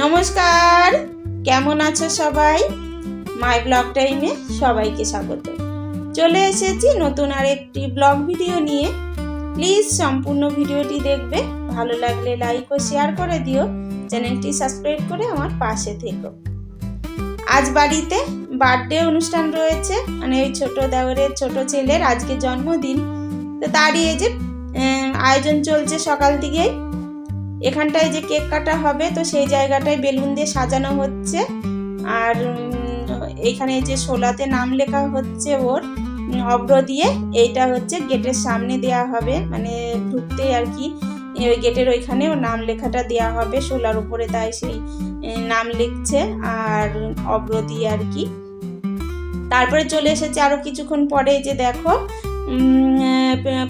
নমস্কার। কেমন আছো সবাই? মাই ব্লগ টাইমে সবাইকে স্বাগত। চলে এসেছি নতুন আর একটি ব্লগ ভিডিও নিয়ে। প্লিজ সম্পূর্ণ ভিডিওটি দেখবে। ভালো লাগলে লাইক ও শেয়ার করে দিও। চ্যানেলটি সাবস্ক্রাইব করে আমার পাশে থেকো। আজ বাড়িতে বার্থডে অনুষ্ঠান রয়েছে। মানে ওই ছোট দেওরের ছোট ছেলের আজকে জন্মদিন। তো তারই এই যে আয়োজন চলছে সকাল থেকেই এখানটায় যে কেক কাটা হবে তো সেই জায়গাটায় বেলুন দিয়ে সাজানো হচ্ছে। আর উম, এইখানে যে শোলাতে নাম লেখা হচ্ছে ওর অভ্র দিয়ে এইটা হচ্ছে গেটের সামনে দেয়া হবে। মানে ঢুকতে আর কি ওই গেটের ওইখানে ওর নাম লেখাটা দেয়া হবে শোলার উপরে তাই সেই নাম লিখছে আর অভ্র দিয়ে আর কি। তারপরে চলে এসেছে আরও কিছুক্ষণ পরে যে দেখো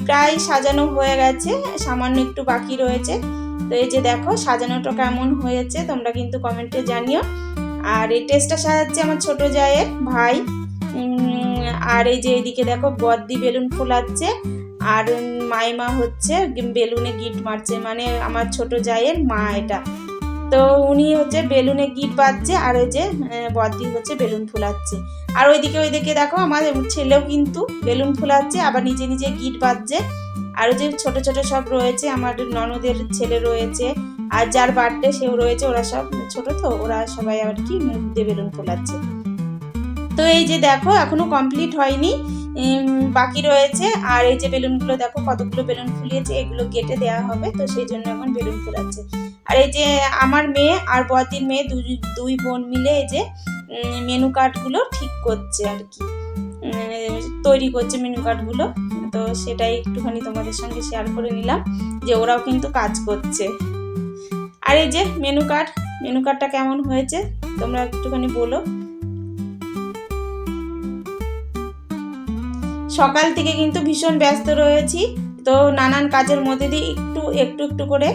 প্রায় সাজানো হয়ে গেছে সামান্য একটু বাকি রয়েছে। তো এই যে দেখো, সাজানোটা কেমন হয়েছে তোমরা কিন্তু কমেন্টে জানিও। আর এই টেস্টটা সাজাচ্ছে আমার ছোট জায়ের ভাই। আর এই যে এইদিকে দেখো, বদ্দি বেলুন ফোলাচ্ছে। আর মাইমা হচ্ছে বেলুনে গিট মারছে মানে আমার ছোট জায়ের মা এটা। তো উনি হচ্ছে বেলুনে গিট বাজছে আর ওই যে বদ্দি হচ্ছে বেলুন ফুলাচ্ছে। আর ওইদিকে ওইদিকে দেখো, আমার ছেলেও কিন্তু বেলুন ফুলাচ্ছে, আবার নিজে নিজে গিট বাজছে আর ওই যে ছোট ছোট সব রয়েছে, আমার ননদের ছেলে রয়েছে, আর যার বার্থডে সেও রয়েছে, ওরা সব ছোট তো, ওরা সবাই আর কি মুখ দিয়ে বেলুন ফোলাচ্ছে তো এই যে দেখো, এখনও কমপ্লিট হয়নি। বাকি রয়েছে, আর এই যে বেলুনগুলো দেখো, কতগুলো বেলুন ফুলিয়েছে, এগুলো গেটে দেওয়া হবে, তো সেই জন্য এখন বেলুন ফোলাচ্ছে আর এই যে আমার মেয়ে আর বদির মেয়ে দুই দুই বোন মিলে এই যে মেনু কার্ডগুলো ঠিক করছে আর কি। তৈরি করছে মেনু কার্ডগুলো তো সেটাই একটুখানি তোমাদের সঙ্গে শেয়ার করে নিলাম যে ওরাও কিন্তু কাজ করছে। আর এই যে মেনু কার্ড মেনু কার্ডটা কেমন হয়েছে? তোমরা একটুখানি বলো। সকাল থেকে কিন্তু ভীষণ ব্যস্ত রয়েছি, তো নানান কাজের মধ্যে দিয়ে একটু একটু একটু করে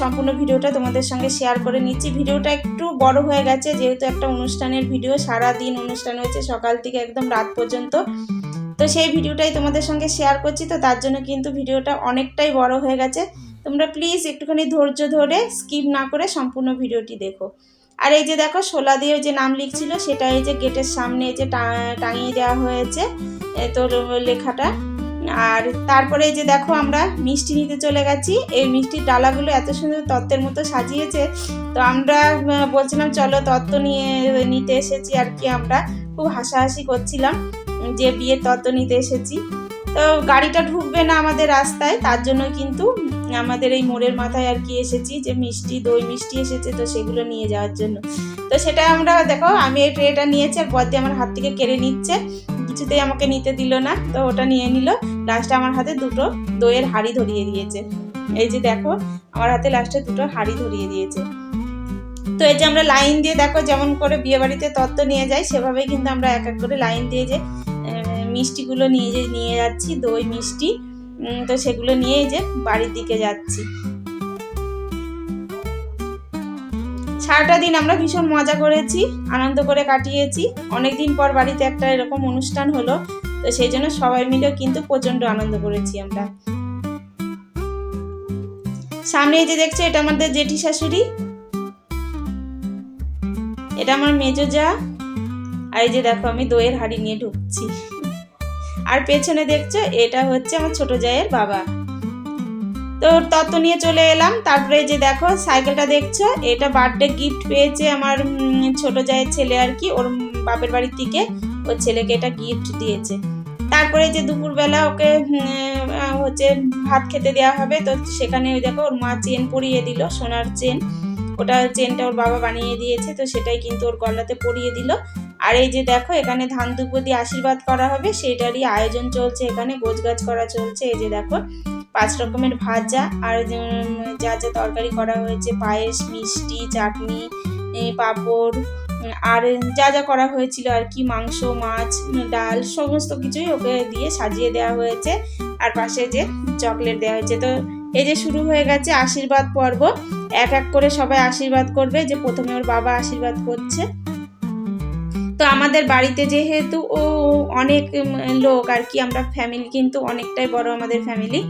সম্পূর্ণ ভিডিওটা তোমাদের সঙ্গে শেয়ার করে নিচ্ছি। ভিডিওটা একটু বড় হয়ে গেছে, যেহেতু একটা অনুষ্ঠানের ভিডিও সারা দিন অনুষ্ঠান হয়েছে সকাল থেকে একদম রাত পর্যন্ত। তো সেই ভিডিওটাই তোমাদের সঙ্গে শেয়ার করছি, তো তার জন্য কিন্তু ভিডিওটা অনেকটাই বড় হয়ে গেছে। তোমরা প্লিজ একটুখানি ধৈর্য ধরে স্কিপ না করে সম্পূর্ণ ভিডিওটি দেখো। আর এই যে দেখো, শোলা দিয়ে যে নাম লিখছিল, সেটা এই যে গেটের সামনে যে টাঙিয়ে দেওয়া হয়েছে তোর লেখাটা। আর তারপরে এই যে দেখো, আমরা মিষ্টি নিতে চলে গেছি। এই মিষ্টির ডালাগুলো এত সুন্দর তত্ত্বের মতো সাজিয়েছে, তো আমরা বলছিলাম, চলো তত্ত্ব নিয়ে, নিতে এসেছি আর কি, আমরা। খুব হাসাহাসি করছিলাম। যে বিয়ের তত্ত্ব নিতে এসেছি। তো গাড়িটা ঢুকবে না আমাদের রাস্তায়, তার জন্য কিন্তু আমাদের এই মোড়ের মাথায় আর কি এসেছি যে মিষ্টি, দই মিষ্টি এসেছে তো সেগুলো নিয়ে যাওয়ার জন্য। তো সেটা আমরা দেখো, আমি এই ট্রেটা নিয়েছি আর বদ্দি আমার হাত থেকে কেড়ে নিচ্ছে। কিছুতেই আমাকে নিতে দিল না, তো ওটা নিয়ে নিল। লাস্টে আমার হাতে দুটো দইয়ের হাড়ি ধরিয়ে দিয়েছে। এই যে দেখো, আমার হাতে লাস্টে দুটো হাড়ি ধরিয়ে দিয়েছে। তো এই যে আমরা লাইন দিয়ে দেখো, যেমন করে বিয়ে বাড়িতে তত্ত্ব নিয়ে যাই, সেভাবেই কিন্তু আমরা এক এক করে লাইন দিয়ে যে মিষ্টিগুলো নিয়ে যে নিয়ে যাচ্ছি, দই মিষ্টি তো সেগুলো নিয়ে যে বাড়ির দিকে যাচ্ছি। সারাটা দিন আমরা ভীষণ মজা করেছি, আনন্দ করে কাটিয়েছি। অনেকদিন পর বাড়িতে একটা এরকম অনুষ্ঠান হলো, তো সেই জন্য সবাই মিলেও কিন্তু প্রচণ্ড আনন্দ করেছি আমরা। সামনে যে দেখছ, এটা আমাদের জেঠি শাশুড়ি। এটা আমার মেজো যা। আর এই যে দেখো, আমি দইয়ের হাড়ি নিয়ে ঢুকছি। আর পেছনে দেখছ, এটা হচ্ছে আমার ছোট জায়ের বাবা। তো তত্ত্ব নিয়ে চলে এলাম। তারপরে যে দেখো সাইকেলটা দেখছ, এটা বার্থডে গিফট পেয়েছে আমার ছোট জায়ের ছেলে আর কি, ওর বাপের বাড়ির থেকে ওর ছেলেকে এটা গিফট দিয়েছে। তারপরে যে দুপুরবেলা ওকে হচ্ছে ভাত খেতে দেওয়া হবে। তো সেখানে ওই দেখো, ওর মা চেন পরিয়ে দিল, সোনার চেন। ওটা চেনটা ওর বাবা বানিয়ে দিয়েছে, তো সেটাই কিন্তু ওর গলাতে পরিয়ে দিল। আর এই যে দেখো, এখানে ধান দুব্ব দিয়ে আশীর্বাদ করা হবে, সেটারই আয়োজন চলছে এখানে, গোছগাছ করা চলছে, এই যে দেখো, পাঁচ রকমের ভাজা, আর যা যা তরকারি করা হয়েছে, পায়েস, মিষ্টি, চাটনি পাঁপড় আর যা যা করা হয়েছিল আর কি, মাংস, মাছ, ডাল, সমস্ত কিছুই ওকে দিয়ে সাজিয়ে দেওয়া হয়েছে, আর পাশে যে চকলেট দেওয়া হয়েছে। তো এই যে শুরু হয়ে গেছে আশীর্বাদ পর্ব, এক এক করে সবাই আশীর্বাদ করবে, যে প্রথমে ওর বাবা আশীর্বাদ করছে। তো আমাদের বাড়িতে যেহেতু ও অনেক লোক আর কি, আমরা ফ্যামিলি কিন্তু অনেকটাই বড় আমাদের ফ্যামিলি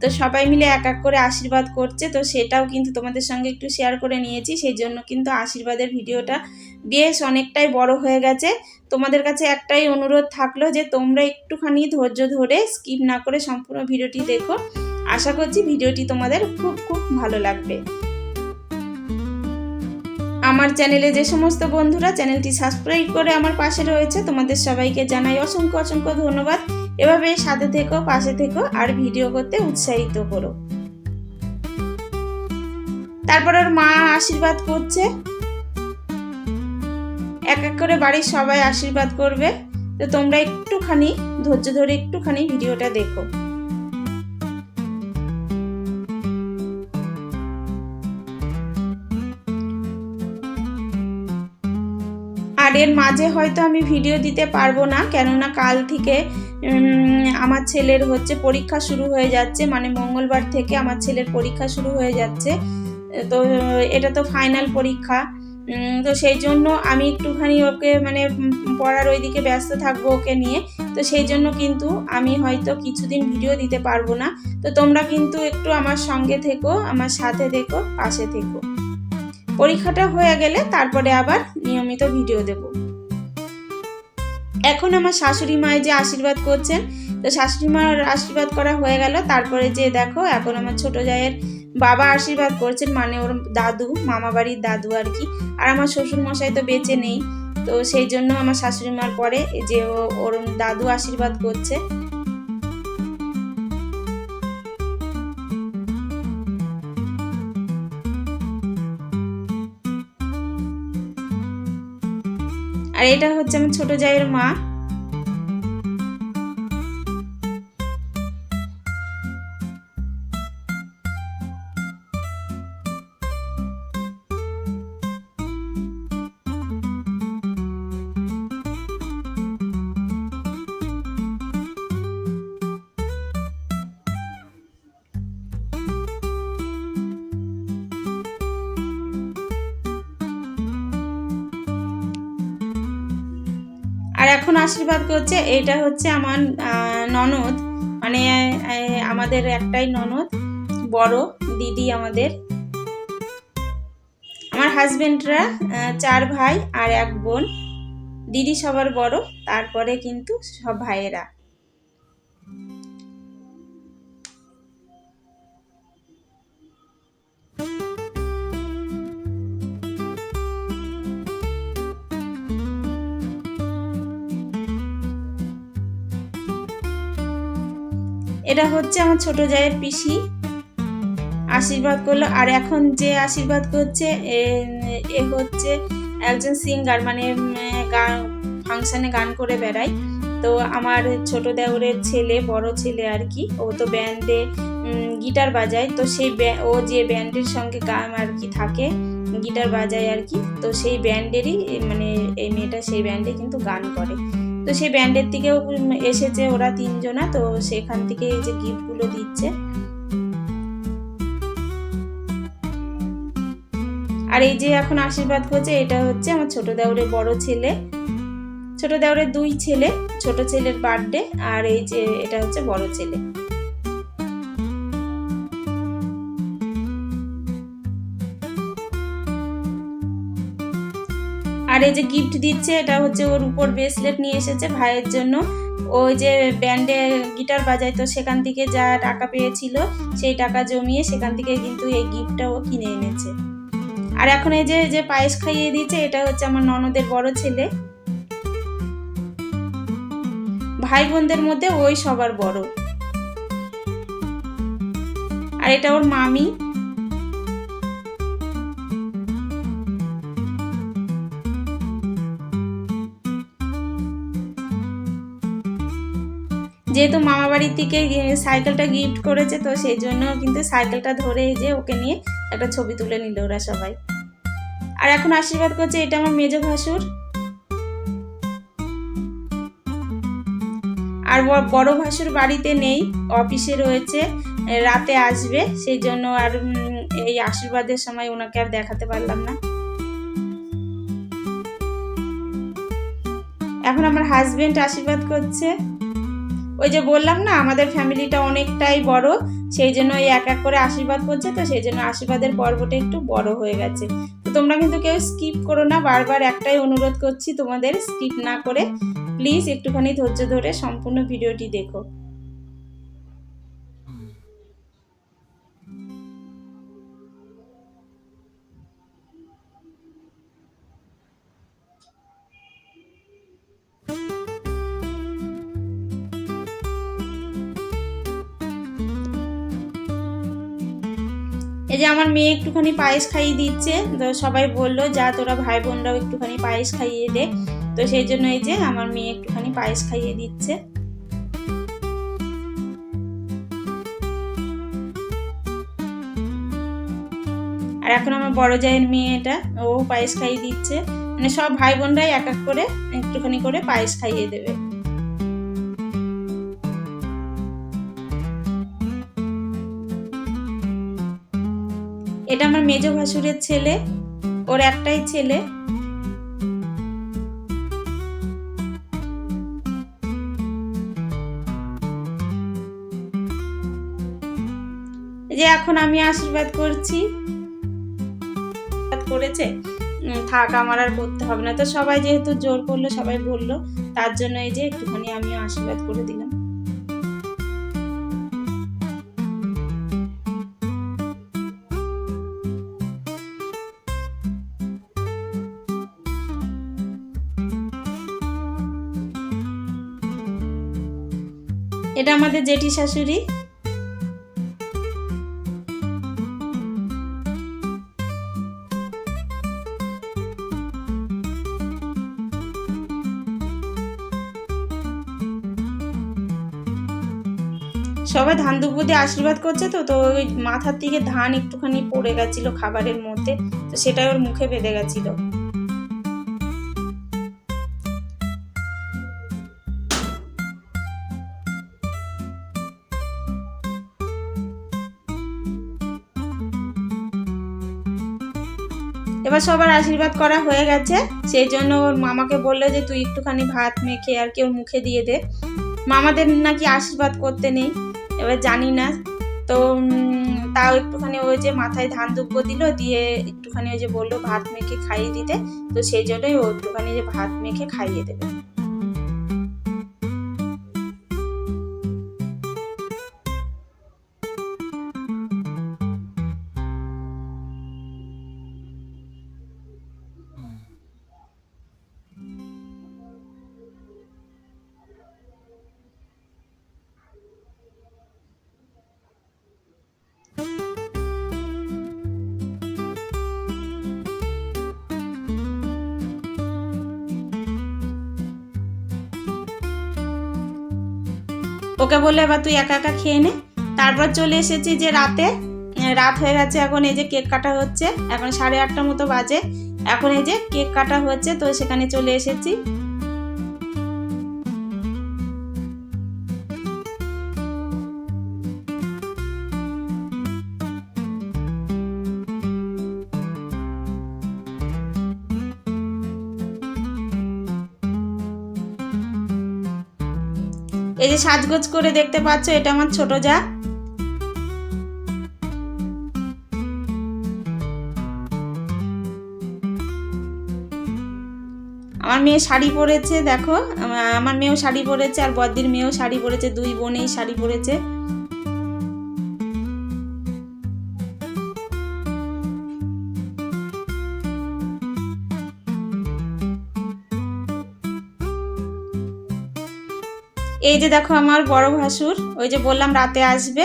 তো সবাই মিলে এক এক করে আশীর্বাদ করছে, তো সেটাও কিন্তু তোমাদের সঙ্গে একটু শেয়ার করে নিয়েছি, সেই জন্য কিন্তু আশীর্বাদের ভিডিওটা বেশ অনেকটাই বড় হয়ে গেছে। তোমাদের কাছে একটাই অনুরোধ থাকল যে তোমরা একটুখানি ধৈর্য ধরে স্কিপ না করে সম্পূর্ণ ভিডিওটি দেখো। আশা করছি ভিডিওটি তোমাদের খুব খুব ভালো লাগবে। আমার চ্যানেলে যে সমস্ত বন্ধুরা চ্যানেলটি সাবস্ক্রাইব করে আমার পাশে রয়েছে, তোমাদের সবাইকে জানাই অসংখ্য অসংখ্য ধন্যবাদ। এভাবে সাথে থেকো, পাশে থেকো, আর ভিডিও করতে উৎসাহিত করো। তারপর ওর মা আশীর্বাদ করছে। এক এক করে বাড়ির সবাই আশীর্বাদ করবে। তো তোমরা একটুখানি, ধৈর্য ধরে একটুখানি ভিডিওটা দেখো। আর এর মাঝে হয়তো আমি ভিডিও দিতে পারব না, কেননা কাল থেকে আমার ছেলের হচ্ছে পরীক্ষা শুরু হয়ে যাচ্ছে মানে মঙ্গলবার থেকে আমার ছেলের পরীক্ষা শুরু হয়ে যাচ্ছে, তো এটা তো ফাইনাল পরীক্ষা তো সেই জন্য আমি একটুখানি ওকে মানে পড়ার ওইদিকে ব্যস্ত থাকব ওকে নিয়ে, তো সেই জন্য কিন্তু আমি হয়তো কিছুদিন ভিডিও দিতে পারব না, তো তোমরা কিন্তু একটু আমার সঙ্গে থেকো, আমার সাথে থেকো, পাশে থেকো। পরীক্ষাটা হয়ে গেলে তারপরে আবার নিয়মিত ভিডিও দেব। এখন আমার শাশুড়ি মায়ের যে আশীর্বাদ করছেন, তো শাশুড়ি মার আশীর্বাদ করা হয়ে গেল। তারপরে যে দেখো, এখন আমার ছোট জায়ের বাবা আশীর্বাদ করছেন মানে ওর দাদু মামা বাড়ির দাদু আর কি। আর আমার শ্বশুর মশাই তো বেঁচে নেই, তো সেই জন্য আমার শাশুড়ি মার পরে যে ওর দাদু আশীর্বাদ করছে। আর এটা হচ্ছে আমার ছোট জায়ের মা। আর এখন আশীর্বাদ করছে এটা হচ্ছে আমার ননদ। মানে আমাদের একটাই ননদ, বড় দিদি আমাদের। আমার হাজবেন্ডরা চার ভাই আর এক বোন। দিদি সবার বড়, তারপরে কিন্তু সব ভাইয়েরা। এটা হচ্ছে আমার ছোট জায়ের পিসি। আশীর্বাদ করল। আর এখন যে আশীর্বাদ করছে, এ- হচ্ছে একজন সিঙ্গার মানে গান ফাংশনে গান করে বেড়ায়। তো আমার ছোট দেওরের ছেলে, বড় ছেলে আর কি, ও তো ব্যান্ডে গিটার বাজায়। তো সেই ও যে ব্যান্ডের সঙ্গে গান আর কি থাকে গিটার বাজায় আর কি, তো সেই ব্যান্ডেরই মানে এই মেয়েটা সেই ব্যান্ডে কিন্তু গান করে। তো সেই ব্যান্ডের থেকেও এসেছে ওরা তিনজনা, তো সেখান থেকে এই যে গিফটগুলো দিচ্ছে। আর এই যে এখন আশীর্বাদ করছে, এটা হচ্ছে আমার ছোট দেওরের বড় ছেলে। ছোট দেওরের দুই ছেলে, ছোট ছেলের বার্থডে আর এই যে এটা হচ্ছে বড় ছেলে। আর এই যে গিফট দিচ্ছে, এটা হচ্ছে ওর উপর ব্রেসলেট নিয়ে এসেছে ভাইয়ের জন্য। ওই যে ব্যান্ডে গিটার বাজায়, তো সেখান থেকে যা টাকা পেয়েছিল সেই টাকা জমিয়ে সেখান থেকে কিন্তু এই গিফটটা ও কিনে এনেছে। আর এখন এই যে যে পায়েস খাইয়ে দিয়েছে, এটা হচ্ছে আমার ননদের বড় ছেলে। ভাই বোনদের মধ্যে ওই সবার বড়। আর এটা ওর মামি। যেহেতু মামা বাড়ির থেকে সাইকেলটা গিফট করেছে, তো সেই জন্য কিন্তু সাইকেলটা ধরে যে ওকে নিয়ে একটা ছবি তুলে নিল ওরা সবাই। আর এখন আশীর্বাদ করছে, এটা আমার মেজ ভাসুর। আর বড় ভাসুর বাড়িতে নেই, অফিসে রয়েছে, রাতে আসবে, সেই জন্য আর এই আশীর্বাদের সময় ওনাকে আর দেখাতে পারলাম না। এখন আমার হাজবেন্ড আশীর্বাদ করছে। ওই যে বললাম না, আমাদের ফ্যামিলিটা অনেকটাই বড়, সেই জন্য ওই এক এক করে আশীর্বাদ করছে, তো সেই জন্য আশীর্বাদের পর্বটা একটু বড় হয়ে গেছে। তো তোমরা কিন্তু কেউ স্কিপ করো না, বারবার একটাই অনুরোধ করছি তোমাদের স্কিপ না করে, প্লিজ একটুখানি ধৈর্য ধরে সম্পূর্ণ ভিডিওটি দেখো। এই যে আমার মেয়ে একটুখানি পায়েস খাইয়ে দিচ্ছে, তো সবাই বলল, যা তোরা ভাই বোনরাও একটুখানি পায়েস খাইয়ে দে। তো সেই জন্য এই যে আমার মেয়ে একটুখানি পায়েস খাইয়ে দিচ্ছে। আর এখন আমার বড় জায়ের মেয়ে এটা, ও পায়েস খাইয়ে দিচ্ছে। মানে সব ভাই বোনরাই এক এক করে একটুখানি করে পায়েস খাইয়ে দেবে। এটা আমার মেজ ভাসুরের ছেলে, ওর একটাই ছেলে। যে এখন আমি আশীর্বাদ করছি করেছে থাক, আমার আর করতে হবে না। তো সবাই যেহেতু জোর করল, সবাই বলল, তার জন্য এই যে একটুখানি আমিও আশীর্বাদ করে দিলাম। এটা আমাদের জেঠি শাশুড়ি। সবাই ধান দুপুর দিয়ে আশীর্বাদ করছে তো তো ওই মাথার দিকে ধান একটুখানি পড়ে গেছিল খাবারের মধ্যে, তো সেটাই ওর মুখে বেঁধে গেছিল। এবার সবার আশীর্বাদ করা হয়ে গেছে। সেই জন্য ওর মামাকে বলল যে, তুই একটুখানি ভাত মেখে আর কি ওর মুখে দিয়ে দে। মামাদের নাকি আশীর্বাদ করতে নেই, এবার জানি না। তো তাও একটুখানি ওই যে মাথায় ধান দুব্য দিল, দিয়ে একটুখানি ওই যে বলল, ভাত মেখে খাইয়ে দিতে। তো সেই জন্যই ও একটুখানি যে ভাত মেখে খাইয়ে দেবে। ওকে বললে এবার তুই একা একা খেয়ে নে। তারপর চলে এসেছি যে রাতে। রাত হয়ে গেছে এখন, এই যে কেক কাটা হচ্ছে। এখন সাড়ে আটটা মতো বাজে। এখন এই যে কেক কাটা হচ্ছে, তো সেখানে চলে এসেছি। যে সাজগোজ করে দেখতে পাচ্ছ, এটা আমার ছোট যা। আমার মেয়ে শাড়ি পরেছে, দেখো। আমার মেয়েও শাড়ি পরেছে, আর বদ্দির মেয়েও শাড়ি পরেছে, দুই বোনেই শাড়ি পরেছে। এই যে দেখো আমার বড় ভাসুর, ওই যে বললাম রাতে আসবে,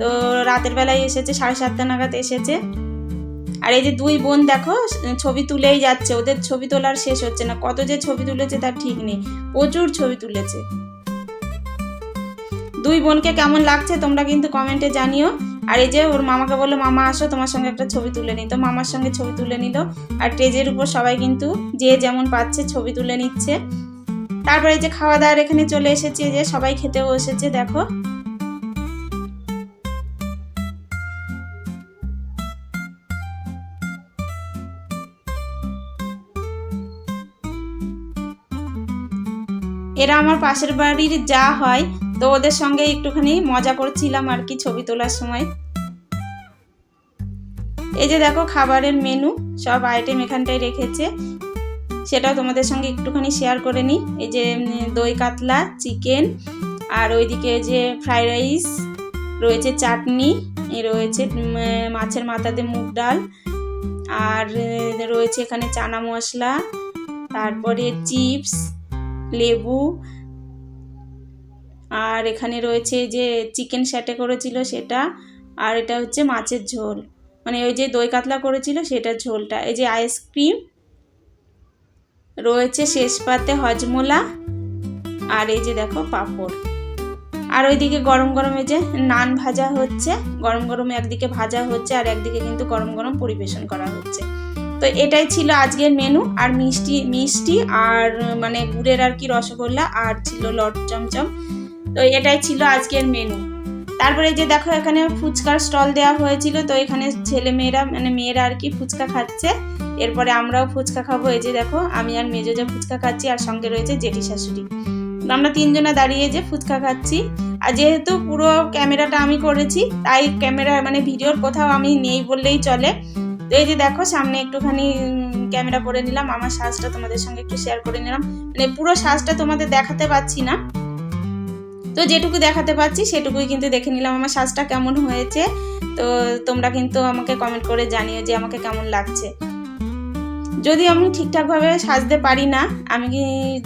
তো রাতের বেলায় এসেছে, সাড়ে সাতটা নাগাদ এসেছে। আর এই যে দুই বোন দেখো, ছবি তুলেই যাচ্ছে, ওদের ছবি তোলার শেষ হচ্ছে না, কত যে ছবি তুলেছে তার ঠিক নেই, প্রচুর ছবি তুলেছে। দুই বোনকে কেমন লাগছে তোমরা কিন্তু কমেন্টে জানিও। আর এই যে ওর মামাকে বলল, মামা, আসো, তোমার সঙ্গে একটা ছবি তুলে নিই। তো মামার সঙ্গে ছবি তুলে নিল, আর স্টেজের উপর সবাই কিন্তু যে যেমন পাচ্ছে ছবি তুলে নিচ্ছে। তারপরে যে খাওয়া দাওয়ার এখানে চলে এসেছে যে সবাই খেতেও এসেছে দেখো। এরা আমার পাশের বাড়ির যা হয়, তো ওদের সঙ্গে একটুখানি মজা করছিলাম আর কি ছবি তোলার সময়। এই যে দেখো, খাবারের মেনু সব আইটেম এখানটায় রেখেছে। সেটাও তোমাদের সঙ্গে একটুখানি শেয়ার করে নিই। এই যে দই কাতলা চিকেন আর ওইদিকে যে ফ্রাইড রাইস রয়েছে চাটনি রয়েছে মাছের মাথাতে মুগ ডাল, আর রয়েছে এখানে চানা মশলা, তারপরে চিপস লেবু, আর এখানে রয়েছে যে চিকেন স্যাটে করেছিল সেটা, আর এটা হচ্ছে মাছের ঝোল। মানে ওই যে দই কাতলা করেছিল সেটার ঝোলটা। এই যে আইসক্রিম রয়েছে শেষ পাতে হজমোলা আর এই যে দেখো পাঁপড়। আর ওইদিকে গরম গরম যে নান ভাজা হচ্ছে, গরম গরম একদিকে ভাজা হচ্ছে আর একদিকে কিন্তু গরম গরম পরিবেশন করা হচ্ছে। তো এটাই ছিল আজকের মেনু আর মিষ্টি মিষ্টি আর মানে গুড়ের আর কি রসগোল্লা আর ছিল লট চমচম। তো এটাই ছিল আজকের মেনু তারপরে যে দেখো এখানে ফুচকার স্টল দেওয়া হয়েছিল, তো এখানে ছেলে মেয়েরা মানে মেয়েরা আর কি ফুচকা খাচ্ছে। এরপরে আমরাও ফুচকা খাব। এই যে দেখো, আমি আর মেজো যে ফুচকা খাচ্ছি, আর সঙ্গে রয়েছে জেঠি শাশুড়ি। আমরা তিনজনা দাঁড়িয়ে যে ফুচকা খাচ্ছি। আর যেহেতু পুরো ক্যামেরাটা আমি করেছি, তাই ক্যামেরা মানে ভিডিওর কোথাও আমি নেই বললেই চলে। তো এই যে দেখো, সামনে একটুখানি ক্যামেরা করে নিলাম। আমার সাজটা তোমাদের সঙ্গে একটু শেয়ার করে নিলাম। মানে পুরো সাজটা তোমাদের দেখাতে পাচ্ছি না। তো যেটুকু দেখাতে পাচ্ছি, সেটুকুই কিন্তু দেখে নিলাম আমার সাজটা কেমন হয়েছে। তো তোমরা কিন্তু আমাকে কমেন্ট করে জানিও যে আমাকে কেমন লাগছে। যদি আমি ঠিকঠাকভাবে সাজতে পারি না, আমি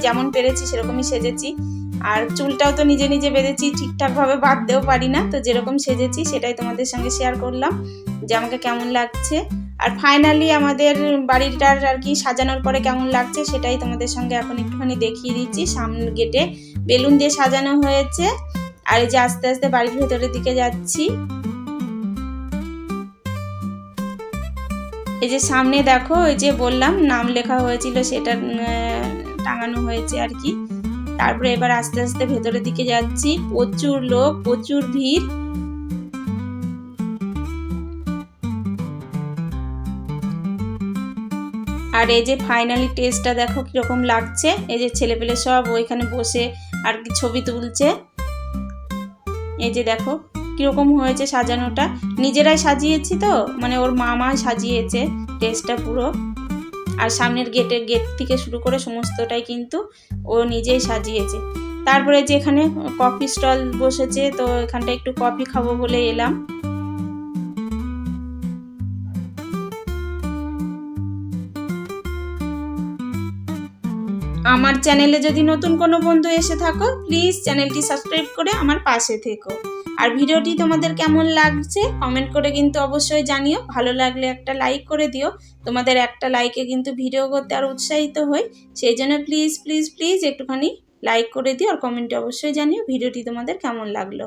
যেমন পেরেছি সেরকমই সেজেছি। আর চুলটাও তো নিজে নিজে বেঁধেছি, ঠিকঠাকভাবে বাঁধতেও পারি না, তো যেরকম সেজেছি সেটাই তোমাদের সঙ্গে শেয়ার করলাম, যে আমাকে কেমন লাগছে। আর ফাইনালি আমাদের বাড়িটার আর কি সাজানোর পরে কেমন লাগছে সেটাই তোমাদের সঙ্গে এখন একটুখানি দেখিয়ে দিচ্ছি। সামনের গেটে বেলুন দিয়ে সাজানো হয়েছে। আর এই যে আস্তে আস্তে বাড়ির ভেতরের দিকে যাচ্ছি। এই যে সামনে দেখো ওই যে বললাম, নাম লেখা হয়েছিল, সেটা টাঙানো হয়েছে আর কি। তারপরে এবার আস্তে আস্তে ভেতরের দিকে যাচ্ছি। প্রচুর লোক, প্রচুর ভিড়। আর এই যে ফাইনালি টেস্টটা দেখো কীরকম লাগছে। এই যে ছেলেপেলে সব ওইখানে বসে আর কি ছবি তুলছে। এই যে দেখো কীরকম হয়েছে সাজানোটা? নিজেরাই সাজিয়েছি তো? মানে ওর মামা সাজিয়েছে টেস্টটা পুরো। আর সামনের গেটের গেট থেকে শুরু করে সমস্তটাই কিন্তু ও নিজেই সাজিয়েছে। তারপরে যে এখানে কফি স্টল বসেছে, তো এখানটা একটু কফি খাব বলে এলাম। আমার চ্যানেলে যদি নতুন কোনো বন্ধু এসে থাকো প্লিজ চ্যানেলটি সাবস্ক্রাইব করে আমার পাশে থেকো। আর ভিডিওটি তোমাদের কেমন লাগছে কমেন্ট করে কিন্তু অবশ্যই জানিও। ভালো লাগলে একটা লাইক করে দিও। তোমাদের একটা লাইকে কিন্তু ভিডিও করতে আর উৎসাহিত হই। সেই জন্য প্লিজ প্লিজ প্লিজ একটুখানি লাইক করে দিও আর কমেন্টে অবশ্যই জানিও ভিডিওটি তোমাদের কেমন লাগল।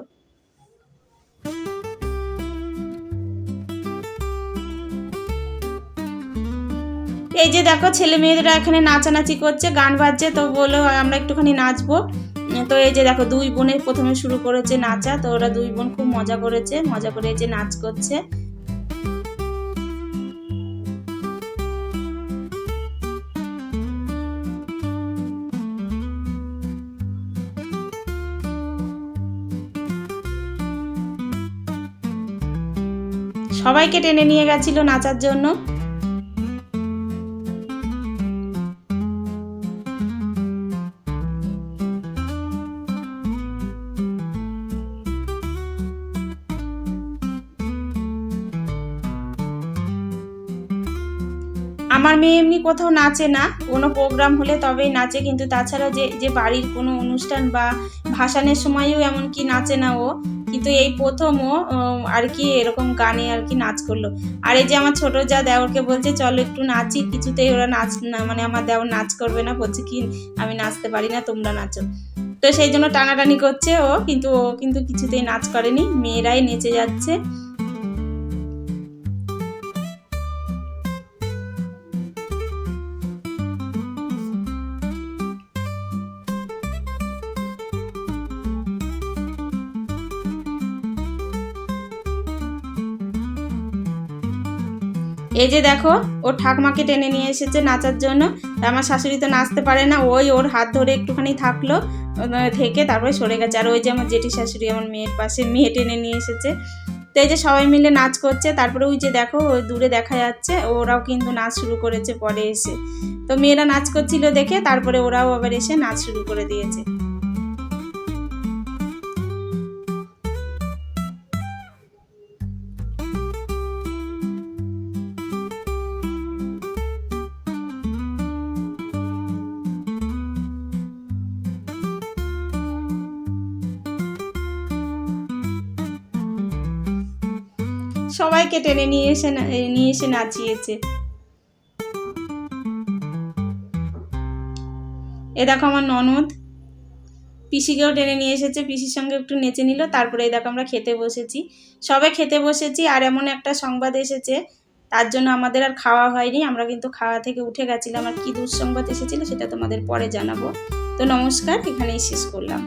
এই যে দেখো ছেলে মেয়েরা এখানে নাচানাচি করছে, গান বাজছে, তো বলে আমরা একটুখানি নাচবো। তো এই যে দেখো, দুই বোনে প্রথমে শুরু করেছে নাচা, তো ওরা দুই বোন খুব মজা করেছে, মজা করে যে নাচ করছে। সবাইকে টেনে নিয়ে গেছিল নাচার জন্য। আমার মেয়ে এমনি কোথাও নাচে না, কোনো প্রোগ্রাম হলে তবেই নাচে, কিন্তু তাছাড়া যে যে বাড়ির কোনো অনুষ্ঠান বা ভাসানের সময়ও এমনকি নাচে না ও, কিন্তু এই প্রথম ও আর কি এরকম গানে আর কি নাচ করল। আর এই যে আমার ছোট যা দেওরকে বলছে, চলো একটু নাচি, কিছুতেই ওরা নাচ না মানে আমার দেওর নাচ করবে না, বলছে কি, আমি নাচতে পারি না, তোমরা নাচো। তো সেই জন্য টানাটানি করছে ও, কিন্তু ও কিন্তু কিছুতেই নাচ করেনি, মেয়েরাই নেচে যাচ্ছে। এই যে দেখো, ওর ঠাকমাকে টেনে নিয়ে এসেছে নাচার জন্য। আমার শাশুড়ি তো নাচতে পারে না, ওই ওর হাত ধরে একটুখানি থাকল থেকে তারপরে সরে গেছে। আর ওই যে আমার জেঠি শাশুড়ি, আমার মেয়ের পাশে মেয়ে টেনে নিয়ে এসেছে। তো এই যে সবাই মিলে নাচ করছে, তারপরে ওই যে দেখো, ওই দূরে দেখা যাচ্ছে, ওরাও কিন্তু নাচ শুরু করেছে পরে এসে। তো মেয়েরা নাচ করছিল দেখে, তারপরে ওরাও আবার এসে নাচ শুরু করে দিয়েছে। সবাইকে টেনে নিয়ে এসে নিয়ে এসে নাচিয়েছে। এ দেখো আমার ননদ। পিসিকেও টেনে নিয়ে এসেছে, পিসির সঙ্গে একটু নেচে নিল, তারপরে এই দেখো আমরা খেতে বসেছি। সবে খেতে বসেছি আর এমন একটা সংবাদ এসেছে, তার জন্য আমাদের আর খাওয়া হয়নি, আমরা কিন্তু খাওয়া থেকে উঠে গেছিলাম, আর কী দুঃসংবাদ এসেছিল সেটা তোমাদের পরে জানাব। তো নমস্কার, এখানেই শেষ করলাম।